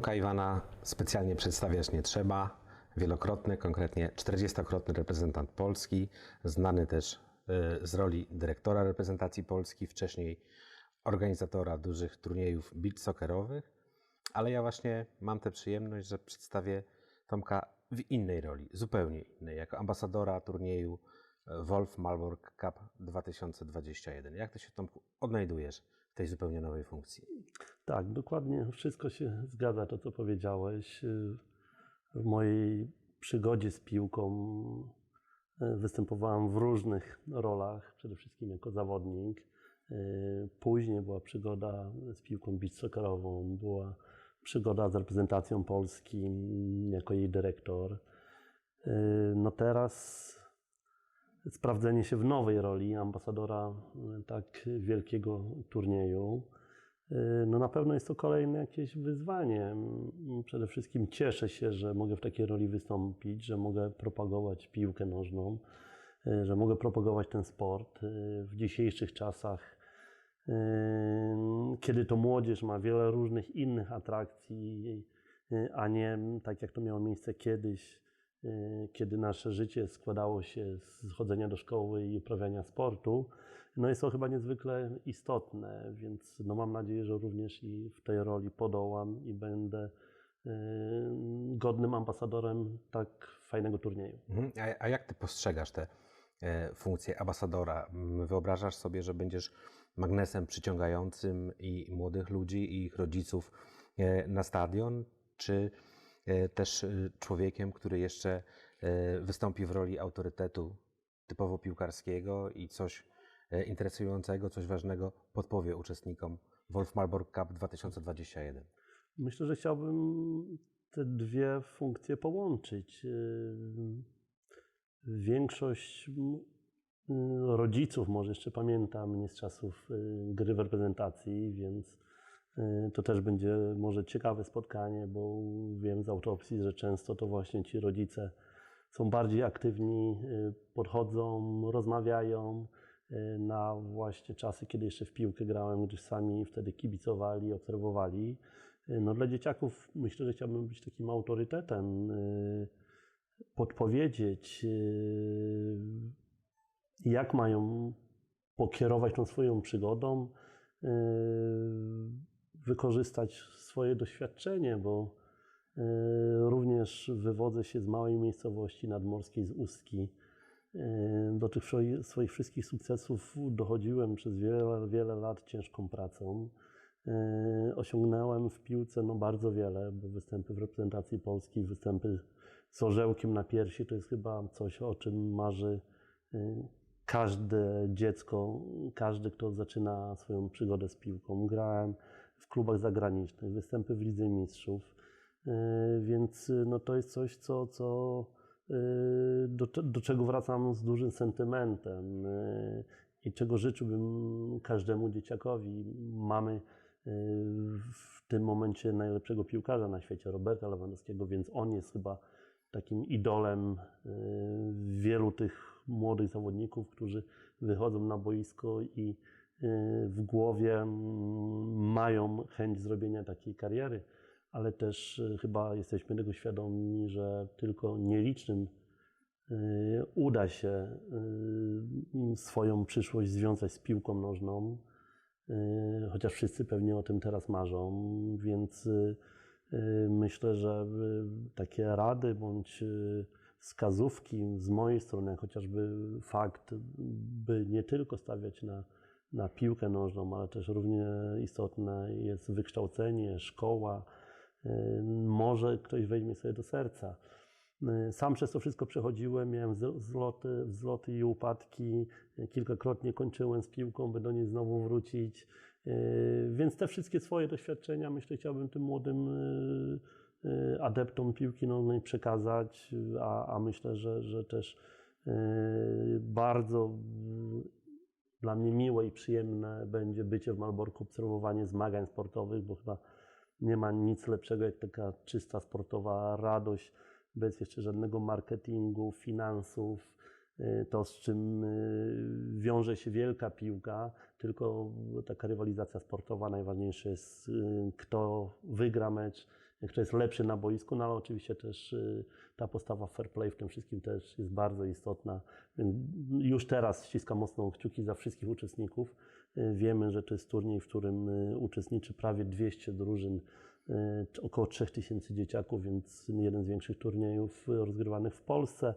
Tomka Iwana specjalnie przedstawiać nie trzeba. Wielokrotny, konkretnie 40-krotny reprezentant Polski, znany też y, z roli dyrektora reprezentacji Polski, wcześniej organizatora dużych turniejów beach soccerowych, ale ja właśnie mam tę przyjemność, że przedstawię Tomka w innej roli, zupełnie innej, jako ambasadora turnieju y, Wolf Malbork Cup 2021. Jak ty się Tomku odnajdujesz tej zupełnie nowej funkcji? Tak, dokładnie wszystko się zgadza, to co powiedziałeś. W mojej przygodzie z piłką e, występowałem w różnych rolach, przede wszystkim jako zawodnik. E, Później była przygoda z piłką beach była przygoda z reprezentacją Polski jako jej dyrektor. No teraz sprawdzenie się w nowej roli ambasadora e, tak wielkiego turnieju. E, No na pewno jest to kolejne jakieś wyzwanie. Przede wszystkim cieszę się, że mogę w takiej roli wystąpić, że mogę propagować piłkę nożną, e, że mogę propagować ten sport. W dzisiejszych czasach, kiedy to młodzież ma wiele różnych innych atrakcji, a nie tak jak to miało miejsce kiedyś, kiedy nasze życie składało się z chodzenia do szkoły i uprawiania sportu, no jest to chyba niezwykle istotne, więc no mam nadzieję, że również i w tej roli podołam i będę e, godnym ambasadorem tak fajnego turnieju. Mhm. A, jak ty postrzegasz tę e, funkcję ambasadora? Wyobrażasz sobie, że będziesz magnesem przyciągającym i młodych ludzi, i ich rodziców e, na stadion, czy też e, człowiekiem, który jeszcze e, wystąpi w roli autorytetu typowo piłkarskiego i coś e, interesującego, coś ważnego podpowie uczestnikom Wolf Malbork Cup 2021? Myślę, że chciałbym te dwie funkcje połączyć. Większość rodziców, może jeszcze pamiętam mnie z czasów gry w reprezentacji, więc to też będzie może ciekawe spotkanie, bo wiem z autopsji, że często to właśnie ci rodzice są bardziej aktywni, yy, podchodzą, rozmawiają yy, na właśnie czasy, kiedy jeszcze w piłkę grałem, gdyż sami wtedy kibicowali, obserwowali. No dla dzieciaków myślę, że chciałbym być takim autorytetem, podpowiedzieć, jak mają pokierować tą swoją przygodą, wykorzystać swoje doświadczenie, bo yy, również wywodzę się z małej miejscowości nadmorskiej, z Ustki. Yy, Do tych swoi- swoich wszystkich sukcesów dochodziłem przez wiele, wiele lat ciężką pracą. Yy, Osiągnąłem w piłce no, bardzo wiele, bo występy w reprezentacji Polski, występy z orzełkiem na piersi to jest chyba coś, o czym marzy każde dziecko, każdy, kto zaczyna swoją przygodę z piłką. Grałem w klubach zagranicznych, występy w Lidze Mistrzów, yy, więc yy, no, to jest coś, co, co, yy, do, do czego wracam z dużym sentymentem i czego życzyłbym każdemu dzieciakowi. Mamy w tym momencie najlepszego piłkarza na świecie, Roberta Lewandowskiego, więc on jest chyba takim idolem wielu tych młodych zawodników, którzy wychodzą na boisko i w głowie mm, mają chęć zrobienia takiej kariery, ale też yy, chyba jesteśmy tego świadomi, że tylko nielicznym yy, uda się swoją przyszłość związać z piłką nożną, chociaż wszyscy pewnie o tym teraz marzą, więc myślę, że takie rady bądź wskazówki z mojej strony, chociażby fakt, by nie tylko stawiać na, na piłkę nożną, ale też równie istotne jest wykształcenie, szkoła. Yy, Może ktoś weźmie sobie do serca. Yy, Sam przez to wszystko przechodziłem, miałem wzlo- wzloty, wzloty i upadki. Yy, Kilkakrotnie kończyłem z piłką, by do niej znowu wrócić. Więc te wszystkie swoje doświadczenia, myślę, chciałbym tym młodym adeptom piłki nożnej przekazać, a, a myślę, że, że też bardzo dla mnie miłe i przyjemne będzie bycie w Malborku, obserwowanie zmagań sportowych, bo chyba nie ma nic lepszego jak taka czysta sportowa radość, bez jeszcze żadnego marketingu, finansów. Y, To, z czym y, wiąże się wielka piłka, tylko taka rywalizacja sportowa. Najważniejsze jest, y, kto wygra mecz, kto jest lepszy na boisku, no ale oczywiście też y, ta postawa fair play w tym wszystkim też jest bardzo istotna. Już teraz ściskam mocno kciuki za wszystkich uczestników. Y, Wiemy, że to jest turniej, w którym y, uczestniczy prawie 200 drużyn, około 3000 dzieciaków, więc jeden z większych turniejów rozgrywanych w Polsce.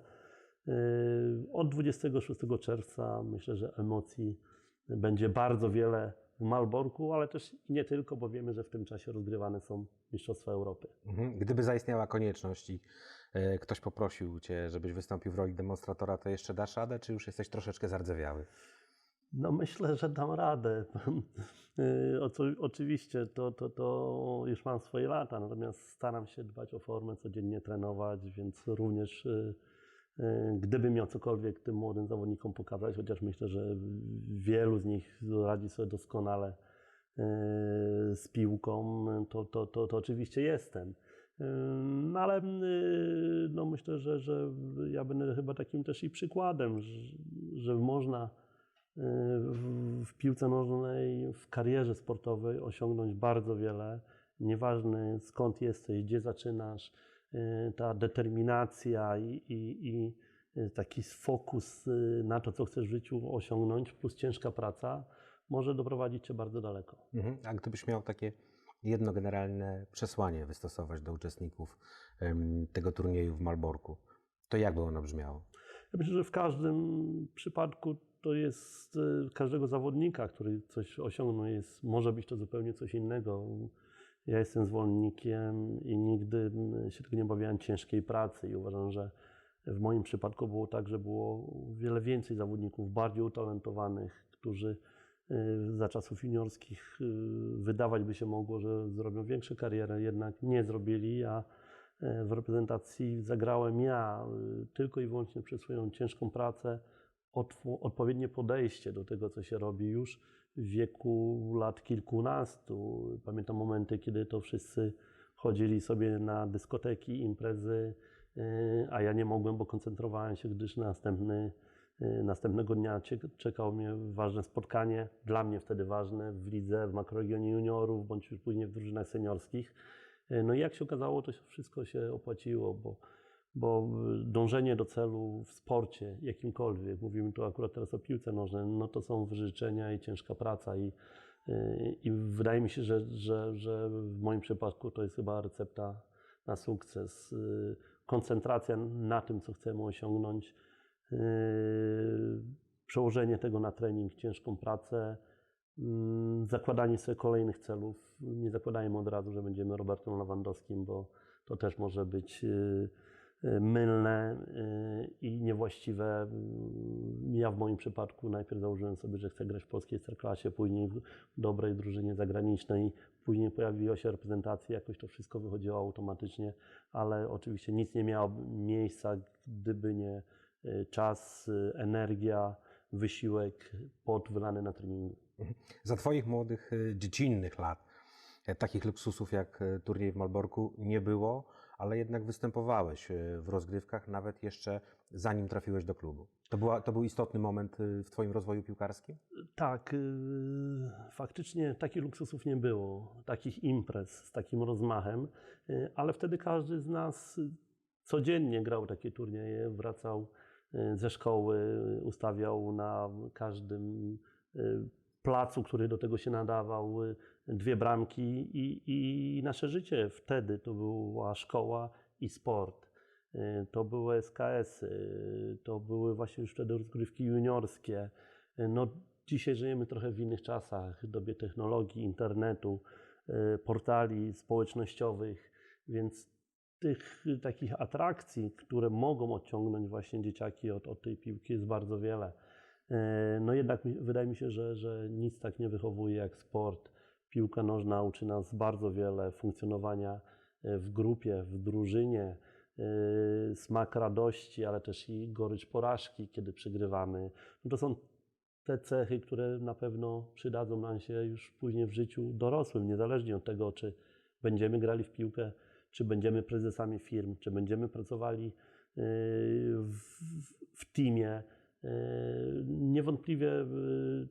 Od 26 czerwca myślę, że emocji będzie bardzo wiele w Malborku, ale też nie tylko, bo wiemy, że w tym czasie rozgrywane są Mistrzostwa Europy. Mhm. Gdyby zaistniała konieczność i e, ktoś poprosił Cię, żebyś wystąpił w roli demonstratora, to jeszcze dasz radę, czy już jesteś troszeczkę zardzewiały? No myślę, że dam radę. Oco- Oczywiście to, to, to już mam swoje lata, natomiast staram się dbać o formę, codziennie trenować, więc również y, gdybym miał cokolwiek tym młodym zawodnikom pokazać, chociaż myślę, że wielu z nich radzi sobie doskonale y, z piłką, to, to, to, to oczywiście jestem. Y, No ale no myślę, że, że ja będę chyba takim też i przykładem, że, można w, piłce nożnej, w karierze sportowej osiągnąć bardzo wiele. Nieważne skąd jesteś, gdzie zaczynasz, ta determinacja i, i, i y, taki fokus y, na to, co chcesz w życiu osiągnąć, plus ciężka praca, może doprowadzić cię bardzo daleko. Mhm. A gdybyś miał takie jedno generalne przesłanie wystosować do uczestników tego turnieju w Malborku, to jak by ono brzmiało? Ja myślę, że w każdym przypadku to jest y, każdego zawodnika, który coś osiągnął, jest, może być to zupełnie coś innego. Ja jestem zwolennikiem i nigdy się tego nie obawiałem ciężkiej pracy i uważam, że w moim przypadku było tak, że było wiele więcej zawodników bardziej utalentowanych, którzy y, za czasów juniorskich y, wydawać by się mogło, że zrobią większą karierę, jednak nie zrobili, a e, w reprezentacji zagrałem ja y, tylko i wyłącznie przez swoją ciężką pracę, odpowiednie podejście do tego, co się robi już wieku lat kilkunastu. Pamiętam momenty, kiedy to wszyscy chodzili sobie na dyskoteki, imprezy, y, a ja nie mogłem, bo koncentrowałem się, gdyż następny, y, następnego dnia czekało mnie ważne spotkanie, dla mnie wtedy ważne, w lidze, w makroregionie juniorów, bądź już później w drużynach seniorskich. Y, No i jak się okazało, to wszystko się opłaciło, bo bo dążenie do celu w sporcie jakimkolwiek, mówimy tu akurat teraz o piłce nożnej, no to są wyrzeczenia i ciężka praca i, yy, i wydaje mi się, że, że, że w moim przypadku to jest chyba recepta na sukces. Yy, Koncentracja na tym, co chcemy osiągnąć, przełożenie tego na trening, ciężką pracę, mm, zakładanie sobie kolejnych celów. Nie zakładajmy od razu, że będziemy Robertem Lewandowskim, bo to też może być y, mylne y, i niewłaściwe. Mm, Ja w moim przypadku najpierw założyłem sobie, że chcę grać w polskiej Ekstraklasie, później w dobrej drużynie zagranicznej, później pojawiła się reprezentacja, jakoś to wszystko wychodziło automatycznie, ale oczywiście nic nie miało miejsca, gdyby nie y, czas, y, energia, wysiłek, pot wylany na treningu. Za Twoich młodych, y, dziecinnych lat takich luksusów jak turniej w Malborku nie było, ale jednak występowałeś e, w rozgrywkach nawet jeszcze zanim trafiłeś do klubu. To, była, to był istotny moment y, w Twoim rozwoju piłkarskim? Tak, y, faktycznie takich luksusów nie było, takich imprez z takim rozmachem, ale wtedy każdy z nas codziennie grał takie turnieje, wracał ze szkoły, ustawiał na każdym placu, który do tego się nadawał, dwie bramki i, i nasze życie wtedy to była szkoła i sport. Y, To były SKS-y, y, to były właśnie już wtedy rozgrywki juniorskie. Y, No, dzisiaj żyjemy trochę w innych czasach, w dobie technologii, internetu, portali społecznościowych, więc tych takich atrakcji, które mogą odciągnąć właśnie dzieciaki od, od tej piłki jest bardzo wiele. No jednak wydaje mi się, że, że nic tak nie wychowuje jak sport. Piłka nożna uczy nas bardzo wiele funkcjonowania y, w grupie, w drużynie, y, smak radości, ale też i gorycz porażki, kiedy przegrywamy. No to są te cechy, które na pewno przydadzą nam się już później w życiu dorosłym, niezależnie od tego, czy będziemy grali w piłkę, czy będziemy prezesami firm, czy będziemy pracowali y, w, w teamie. Niewątpliwie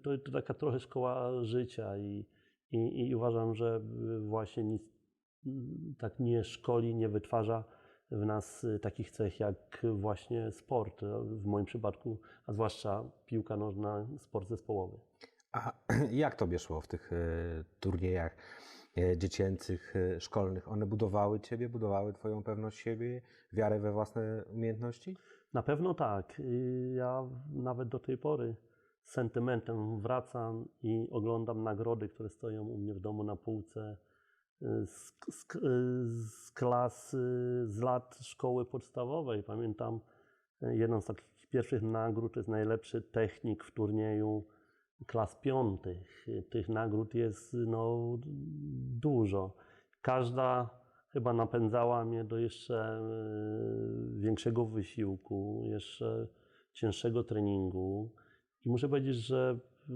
to, to taka trochę szkoła życia i, i, i uważam, że y, właśnie nic mm, tak nie szkoli, nie wytwarza w nas y, takich cech jak właśnie sport, y, w moim przypadku, a zwłaszcza piłka nożna, sport zespołowy. A jak tobie szło w tych e, turniejach e, dziecięcych, e, szkolnych? One budowały ciebie, budowały twoją pewność siebie, wiarę we własne umiejętności? Na pewno tak. Ja nawet do tej pory z sentymentem wracam i oglądam nagrody, które stoją u mnie w domu na półce y, z, z, z z lat szkoły podstawowej. Pamiętam y, jedną z takich pierwszych nagród to jest najlepszy technik w turnieju klas piątych. Tych nagród jest no, dużo. Każda chyba napędzała mnie do jeszcze y, większego wysiłku, jeszcze cięższego treningu. I muszę powiedzieć, że y,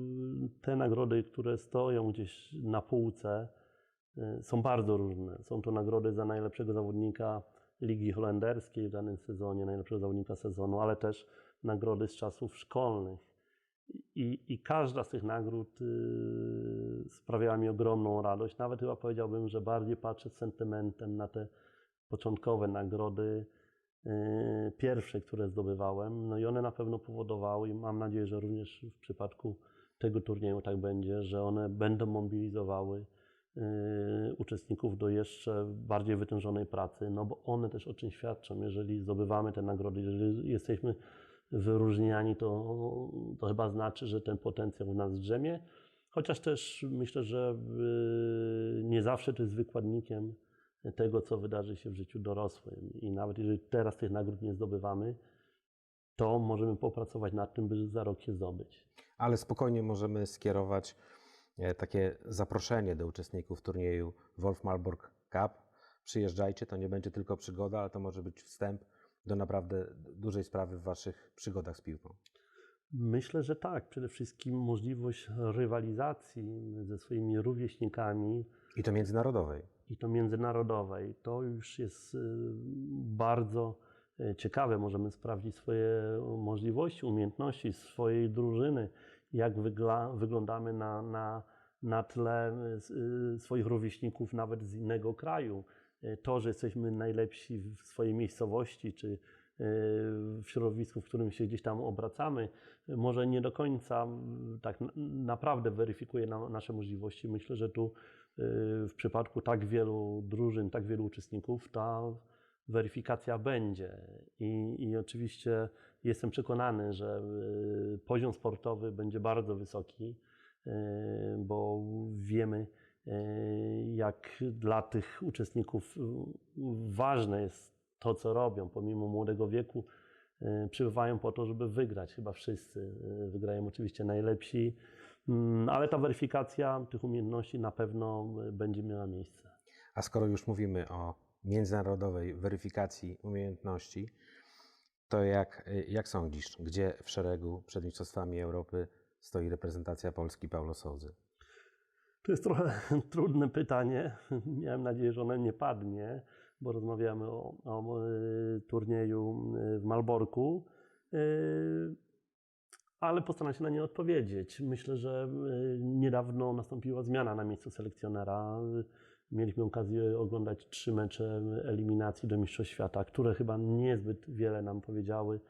te nagrody, które stoją gdzieś na półce, y, są bardzo różne. Są to nagrody za najlepszego zawodnika Ligi Holenderskiej w danym sezonie, najlepszego zawodnika sezonu, ale też nagrody z czasów szkolnych. I, I każda z tych nagród y, sprawiała mi ogromną radość. Nawet chyba powiedziałbym, że bardziej patrzę z sentymentem na te początkowe nagrody, pierwsze, które zdobywałem. No i one na pewno powodowały, i mam nadzieję, że również w przypadku tego turnieju tak będzie, że one będą mobilizowały y, uczestników do jeszcze bardziej wytężonej pracy, no bo one też o czym świadczą. Jeżeli zdobywamy te nagrody, jeżeli jesteśmy wyróżniani, to, to chyba znaczy, że ten potencjał w nas drzemie. Chociaż też myślę, że y, nie zawsze to jest wykładnikiem tego, co wydarzy się w życiu dorosłym. I nawet jeżeli teraz tych nagród nie zdobywamy, to możemy popracować nad tym, by za rok je zdobyć. Ale spokojnie możemy skierować e, takie zaproszenie do uczestników turnieju Wolf Malbork Cup. Przyjeżdżajcie, to nie będzie tylko przygoda, ale to może być wstęp do naprawdę dużej sprawy w waszych przygodach z piłką. Myślę, że tak. Przede wszystkim możliwość rywalizacji ze swoimi rówieśnikami I to międzynarodowej. I to międzynarodowej. To już jest y, bardzo y, ciekawe. Możemy sprawdzić swoje możliwości, umiejętności swojej drużyny, jak wyglądamy na, na, na tle y, swoich rówieśników nawet z innego kraju. Y, To, że jesteśmy najlepsi w swojej miejscowości, czy y, w środowisku, w którym się gdzieś tam obracamy, y, może nie do końca mm, tak naprawdę weryfikuje na, nasze możliwości. Myślę, że tu y, w przypadku tak wielu drużyn, tak wielu uczestników, ta weryfikacja będzie. I, i oczywiście jestem przekonany, że y, poziom sportowy będzie bardzo wysoki, y, bo wiemy, y, jak dla tych uczestników ważne jest to, co robią, pomimo młodego wieku. Przybywają po to, żeby wygrać. Chyba wszyscy wygrają oczywiście najlepsi, ale ta weryfikacja tych umiejętności na pewno y, będzie miała miejsce. A skoro już mówimy o międzynarodowej weryfikacji umiejętności, to jak, jak sądzisz, gdzie w szeregu przed Mistrzostwami Europy stoi reprezentacja Polski Paulo Souzy? To jest trochę trudne pytanie. Miałem nadzieję, że ono nie padnie, bo rozmawiamy o, o y, turnieju y, w Malborku. Ale postaram się na nie odpowiedzieć. Myślę, że y, niedawno nastąpiła zmiana na miejscu selekcjonera. Mieliśmy okazję oglądać trzy mecze eliminacji do Mistrzostw Świata, które chyba niezbyt wiele nam powiedziały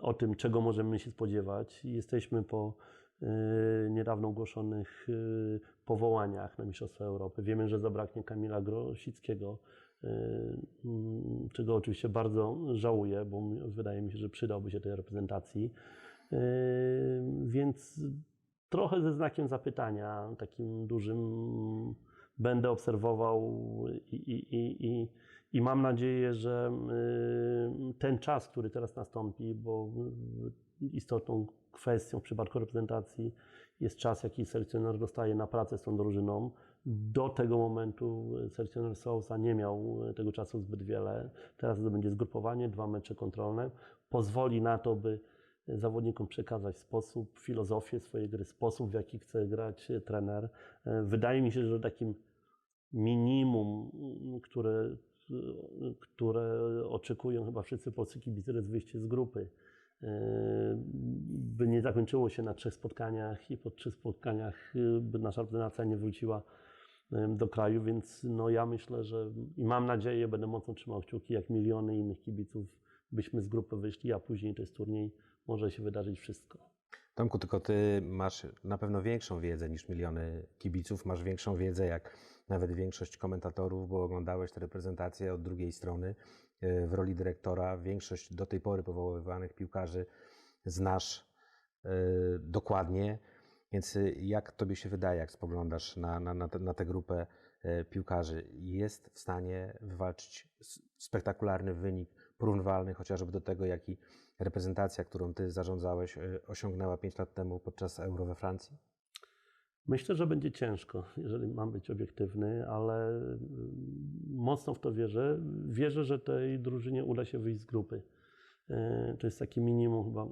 o tym, czego możemy się spodziewać. Jesteśmy po y, niedawno ogłoszonych y, powołaniach na Mistrzostwa Europy. Wiemy, że zabraknie Kamila Grosickiego, mm, czego oczywiście bardzo żałuję, bo wydaje mi się, że przydałby się tej reprezentacji. Y, Więc trochę ze znakiem zapytania, takim dużym, będę obserwował i, i, i, i, mam nadzieję, że y, ten czas, który teraz nastąpi, bo istotną kwestią w przypadku reprezentacji jest czas, jaki selekcjoner dostaje na pracę z tą drużyną. Do tego momentu selekcjoner Sousa nie miał tego czasu zbyt wiele. Teraz to będzie zgrupowanie, dwa mecze kontrolne. Pozwoli na to, by zawodnikom przekazać sposób, filozofię swojej gry, sposób, w jaki chce grać trener. E, Wydaje mi się, że takim minimum, które, które oczekują chyba wszyscy polscy kibice, jest wyjście z grupy. E, By nie zakończyło się na trzech spotkaniach i po trzech spotkaniach by nasza reprezentacja nie wróciła do kraju, więc no ja myślę, że i mam nadzieję, będę mocno trzymał kciuki, jak miliony innych kibiców, byśmy z grupy wyszli, a później to jest turniej, może się wydarzyć wszystko. Tomku, tylko ty masz na pewno większą wiedzę niż miliony kibiców, masz większą wiedzę jak nawet większość komentatorów, bo oglądałeś te reprezentacje od drugiej strony e, w roli dyrektora. Większość do tej pory powoływanych piłkarzy znasz e, dokładnie, więc e, jak tobie się wydaje, jak spoglądasz na, na, na, tę- na tę grupę piłkarzy, jest w stanie wywalczyć spektakularny wynik, porównywalny chociażby do tego, jaki reprezentacja, którą ty zarządzałeś, e, osiągnęła 5 lat temu podczas Euro we Francji? Myślę, że będzie ciężko, jeżeli mam być obiektywny, ale mm, mocno w to wierzę. Wierzę, że tej drużynie uda się wyjść z grupy. E, To jest takie minimum chyba,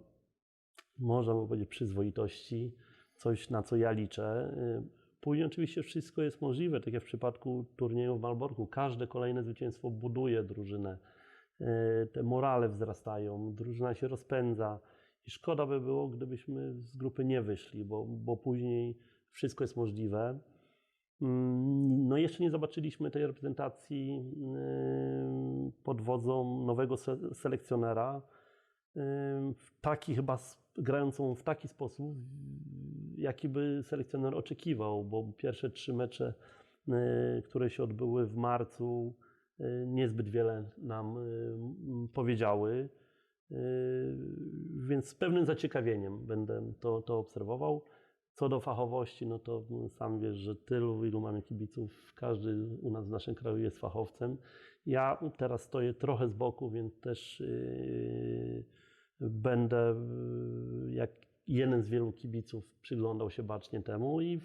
można by powiedzieć, przyzwoitości, coś na co ja liczę. E, Później oczywiście wszystko jest możliwe, tak jak w przypadku turnieju w Malborku. Każde kolejne zwycięstwo buduje drużynę. E, Te morale wzrastają, drużyna się rozpędza. I szkoda by było, gdybyśmy z grupy nie wyszli, bo, bo później wszystko jest możliwe. Mm, No jeszcze nie zobaczyliśmy tej reprezentacji ym, pod wodzą nowego se- selekcjonera, ym, w taki chyba grającą w taki sposób, jaki by selekcjoner oczekiwał, bo pierwsze trzy mecze, y, które się odbyły w marcu, y, niezbyt wiele nam y, powiedziały. Yy, Więc z pewnym zaciekawieniem będę to, to obserwował. Co do fachowości, no to sam wiesz, że tylu, ilu mamy kibiców, każdy u nas w naszym kraju jest fachowcem. Ja teraz stoję trochę z boku, więc też będę jak jeden z wielu kibiców przyglądał się bacznie temu i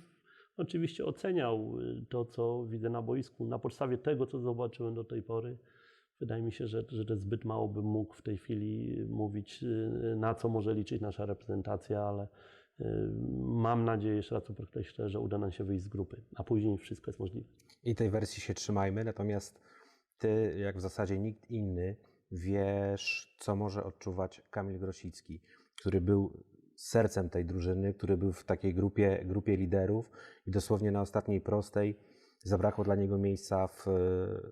oczywiście oceniał yy, to, co widzę na boisku. Na podstawie tego, co zobaczyłem do tej pory, Wydaje mi się, że, że to zbyt mało bym mógł w tej chwili mówić, y, na co może liczyć nasza reprezentacja, ale y, mam nadzieję, jeszcze raz podkreślę, że uda nam się wyjść z grupy, a później wszystko jest możliwe. I tej wersji się trzymajmy, natomiast ty, jak w zasadzie nikt inny, wiesz, co może odczuwać Kamil Grosicki, który był sercem tej drużyny, który był w takiej grupie, grupie liderów i dosłownie na ostatniej prostej zabrakło dla niego miejsca w e,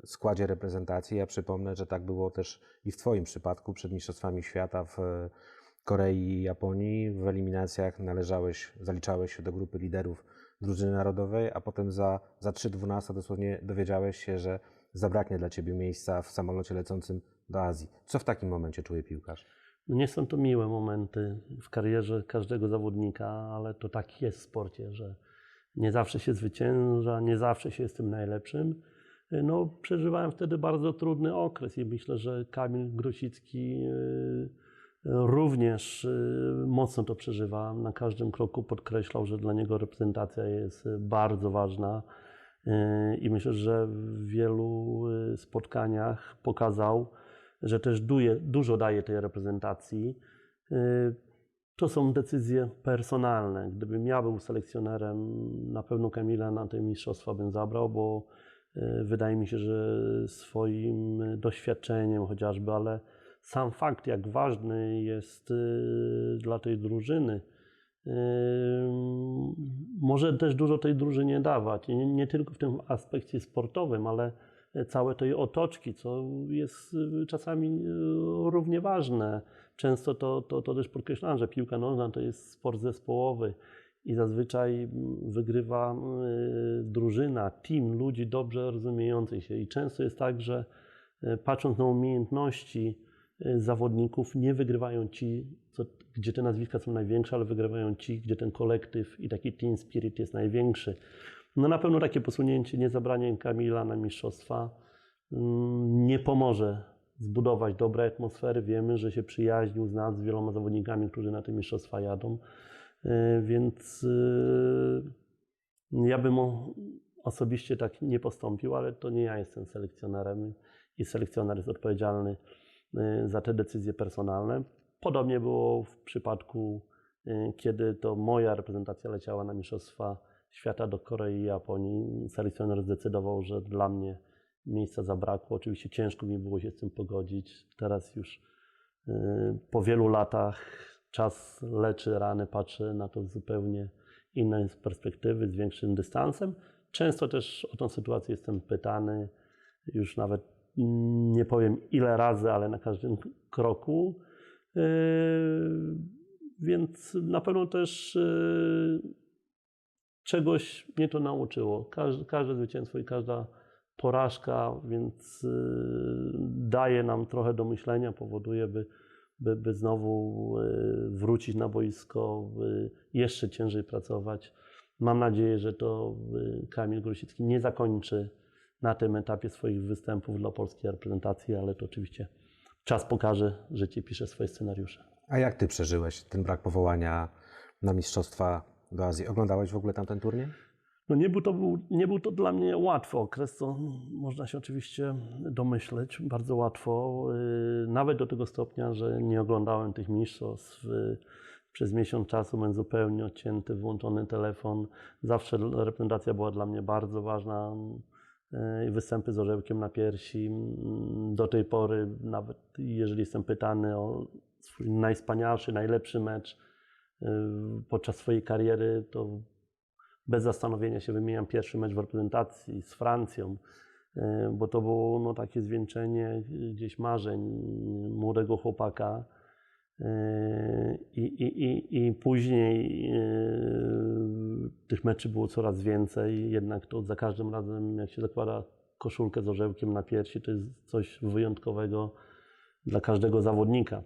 składzie reprezentacji. Ja przypomnę, że tak było też i w Twoim przypadku przed Mistrzostwami Świata w e, Korei i Japonii. W eliminacjach należałeś, zaliczałeś się do grupy liderów drużyny narodowej, a potem za, za 3.12 dosłownie dowiedziałeś się, że zabraknie dla Ciebie miejsca w samolocie lecącym do Azji. Co w takim momencie czuje piłkarz? No nie są to miłe momenty w karierze każdego zawodnika, ale to tak jest w sporcie, że nie zawsze się zwycięża, nie zawsze się jest tym najlepszym. No, przeżywałem wtedy bardzo trudny okres i myślę, że Kamil Grosicki y, również y, mocno to przeżywa. Na każdym kroku podkreślał, że dla niego reprezentacja jest y, bardzo ważna. Y, I myślę, że w wielu y, spotkaniach pokazał, że też duje, dużo daje tej reprezentacji. Y, To są decyzje personalne. Gdybym ja był selekcjonerem, na pewno Kamila na te mistrzostwa bym zabrał, bo y, wydaje mi się, że swoim doświadczeniem chociażby, ale sam fakt, jak ważny jest y, dla tej drużyny, może też dużo tej drużynie dawać. Nie, nie tylko w tym aspekcie sportowym, ale całe tej otoczki, co jest y, czasami y, równie ważne. Często to, to, to też podkreślam, że piłka nożna to jest sport zespołowy i zazwyczaj mm, wygrywa y, drużyna, team ludzi dobrze rozumiejących się. I często jest tak, że patrząc na umiejętności zawodników, nie wygrywają ci, co, gdzie te nazwiska są największe, ale wygrywają ci, gdzie ten kolektyw i taki team spirit jest największy. No na pewno takie posunięcie, nie zabranie Kamila na mistrzostwa mm, nie pomoże zbudować dobrej atmosfery. Wiemy, że się przyjaźnił z nas, z wieloma zawodnikami, którzy na te mistrzostwa jadą, Y, więc y, ja bym osobiście tak nie postąpił, ale to nie ja jestem selekcjonerem i selekcjoner jest odpowiedzialny y, za te decyzje personalne. Podobnie było w przypadku, kiedy to moja reprezentacja leciała na Mistrzostwa Świata do Korei i Japonii. Selekcjoner zdecydował, że dla mnie miejsca zabrakło. Oczywiście ciężko mi było się z tym pogodzić. Teraz już y, po wielu latach czas leczy rany, patrzę na to z zupełnie innej perspektywy, z większym dystansem. często też o tą sytuację jestem pytany, już nawet nie powiem ile razy, ale na każdym kroku. Yy, Więc na pewno też yy, czegoś mnie to nauczyło. Każde, każde zwycięstwo i każda porażka, więc yy, daje nam trochę do myślenia, powoduje, by, by, by znowu yy, wrócić na boisko, jeszcze ciężej pracować. Mam nadzieję, że to yy, Kamil Grosicki nie zakończy na tym etapie swoich występów dla polskiej reprezentacji, ale to oczywiście czas pokaże, życie pisze swoje scenariusze. A jak ty przeżyłeś ten brak powołania na Mistrzostwa do Azji? Oglądałeś w ogóle tamten turniej? No nie był, to był, nie był to dla mnie łatwy okres, to można się oczywiście domyśleć, bardzo łatwo. Yy, Nawet do tego stopnia, że nie oglądałem tych mistrzostw. Yy, Przez miesiąc czasu byłem zupełnie odcięty, wyłączony telefon. Zawsze reprezentacja była dla mnie bardzo ważna. Yy, Występy z orzełkiem na piersi. Yy, Do tej pory, nawet jeżeli jestem pytany o swój najwspanialszy, najlepszy mecz podczas swojej kariery, to bez zastanowienia się wymieniam pierwszy mecz w reprezentacji z Francją, bo to było no, takie zwieńczenie e, gdzieś marzeń młodego chłopaka. E, I, i, i, I później tych meczy było coraz więcej, jednak to za każdym razem, jak się zakłada koszulkę z orzełkiem na piersi, to jest coś wyjątkowego dla każdego zawodnika.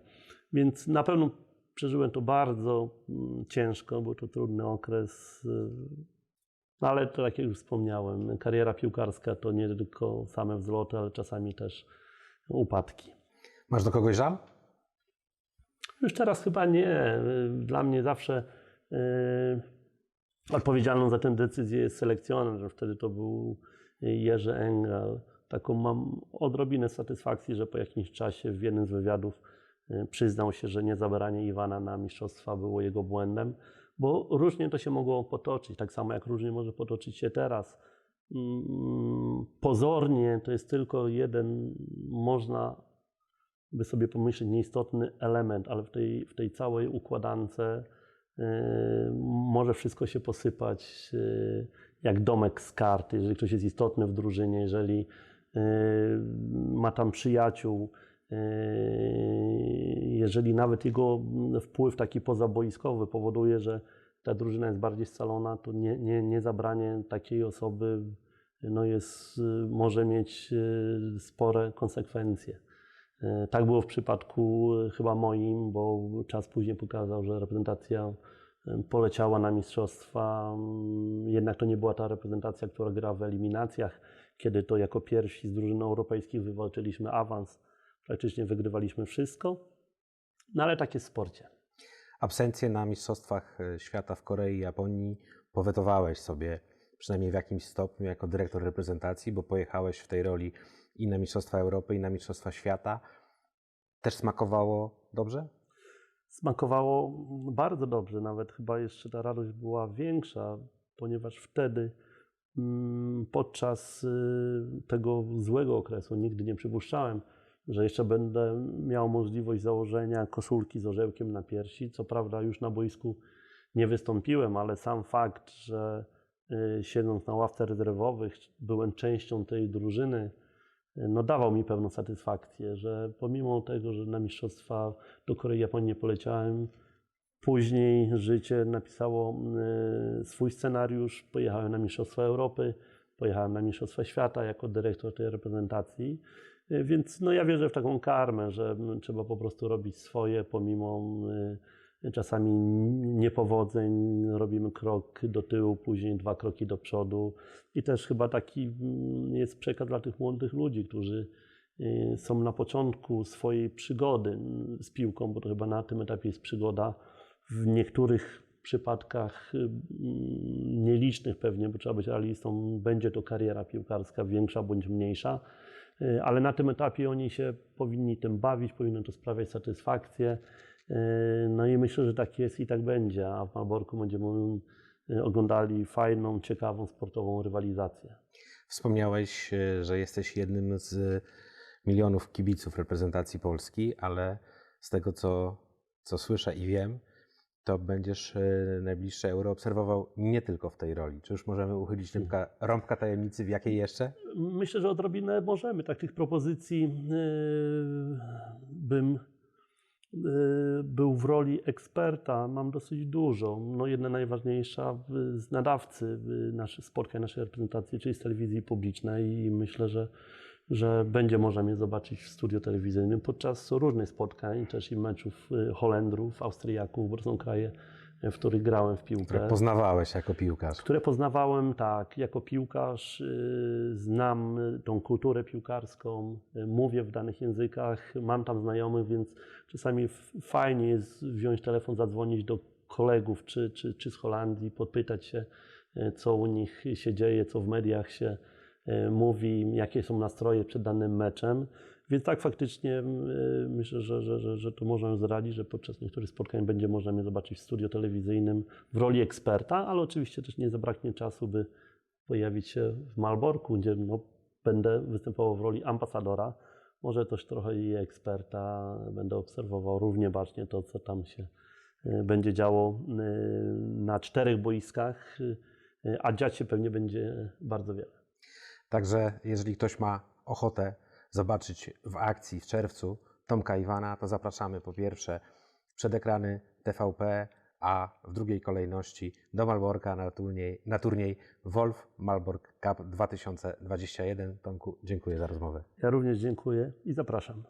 Więc na pewno przeżyłem to bardzo mm, ciężko, był to trudny okres. y, ale to, jak już wspomniałem, kariera piłkarska to nie tylko same wzloty, ale czasami też upadki. Masz do kogoś żal? Już teraz chyba nie. Y, Dla mnie zawsze y, odpowiedzialną za tę decyzję jest selekcjoner. Wtedy to był Jerzy Engel. Taką mam odrobinę satysfakcji, że po jakimś czasie w jednym z wywiadów przyznał się, że nie zabranie Iwana na mistrzostwa było jego błędem, bo różnie to się mogło potoczyć, tak samo jak różnie może potoczyć się teraz. Mm, Pozornie to jest tylko jeden, można by sobie pomyśleć, nieistotny element, ale w tej, w tej całej układance yy, może wszystko się posypać yy, jak domek z kart, jeżeli ktoś jest istotny w drużynie, jeżeli ma tam przyjaciół, jeżeli nawet jego wpływ taki pozaboiskowy powoduje, że ta drużyna jest bardziej scalona, to nie, nie, nie zabranie takiej osoby no jest, yy, może mieć yy, spore konsekwencje. E, Tak było w przypadku chyba moim, bo czas później pokazał, że reprezentacja poleciała na mistrzostwa. Jednak to nie była ta reprezentacja, która gra w eliminacjach, kiedy to jako pierwsi z drużyn europejskich wywalczyliśmy awans. Praktycznie wygrywaliśmy wszystko. No ale tak jest w sporcie. Absencję na Mistrzostwach e, Świata w Korei i Japonii powetowałeś sobie, przynajmniej w jakimś stopniu, jako dyrektor reprezentacji, bo pojechałeś w tej roli i na Mistrzostwa Europy, i na Mistrzostwa Świata. Też smakowało dobrze? Smakowało bardzo dobrze, nawet chyba jeszcze ta radość była większa, ponieważ wtedy mm, podczas y, tego złego okresu nigdy nie przypuszczałem, że jeszcze będę miał możliwość założenia koszulki z orzełkiem na piersi. Co prawda już na boisku nie wystąpiłem, ale sam fakt, że y, siedząc na ławce rezerwowych byłem częścią tej drużyny, y, no dawał mi pewną satysfakcję, że pomimo tego, że na mistrzostwa do Korei Japonii nie poleciałem, później życie napisało y, swój scenariusz, pojechałem na mistrzostwa Europy, pojechałem na mistrzostwa świata jako dyrektor tej reprezentacji. Y, Więc no ja wierzę w taką karmę, że trzeba po prostu robić swoje, pomimo y, czasami niepowodzeń, robimy krok do tyłu, później dwa kroki do przodu. I też chyba taki jest przekaz dla tych młodych ludzi, którzy y, są na początku swojej przygody z piłką, bo to chyba na tym etapie jest przygoda. W niektórych przypadkach nielicznych pewnie, bo trzeba być realistą, będzie to kariera piłkarska większa bądź mniejsza, ale na tym etapie oni się powinni tym bawić, powinno to sprawiać satysfakcję. Y, No i myślę, że tak jest i tak będzie, a w Malborku będziemy y, oglądali fajną, ciekawą, sportową rywalizację. Wspomniałeś, że jesteś jednym z milionów kibiców reprezentacji Polski, ale z tego, co, co słyszę i wiem, to będziesz y, najbliższe euro obserwował nie tylko w tej roli. Czy już możemy uchylić rąbka, rąbka tajemnicy, w jakiej jeszcze? Myślę, że odrobinę możemy. Tak tych propozycji yy, bym yy, był w roli eksperta. Mam dosyć dużo. No jedna najważniejsza z nadawcy naszych spotkań, naszej reprezentacji, czyli z telewizji publicznej i myślę, że że będzie można mnie zobaczyć w studiu telewizyjnym podczas różnych spotkań, też i meczów yy, Holendrów, Austriaków, bo to są kraje, w których grałem w piłkę Które poznawałeś jako piłkarz. które poznawałem tak jako piłkarz, y, znam y, tą kulturę piłkarską, y, mówię w danych językach, mam tam znajomych, więc czasami fajnie jest wziąć telefon, zadzwonić do kolegów czy, czy, czy z Holandii, podpytać się, y, co u nich się dzieje, co w mediach się y, mówi, jakie są nastroje przed danym meczem. Więc tak faktycznie y, myślę, że, że, że, że to możemy zradzić, że podczas niektórych spotkań będzie można mnie zobaczyć w studio telewizyjnym w roli eksperta, ale oczywiście też nie zabraknie czasu, by pojawić się w Malborku, gdzie no, będę występował w roli ambasadora. Może też trochę i eksperta, będę obserwował równie bacznie to, co tam się y, będzie działo y, na czterech boiskach, y, a dziać się pewnie będzie bardzo wiele. Także jeżeli ktoś ma ochotę zobaczyć w akcji w czerwcu Tomka Iwana, to zapraszamy po pierwsze przed ekrany TVP, a w drugiej kolejności do Malborka na turniej, na turniej Wolf Malbork Cup 2021. Tomku, dziękuję za rozmowę. Ja również dziękuję i zapraszam.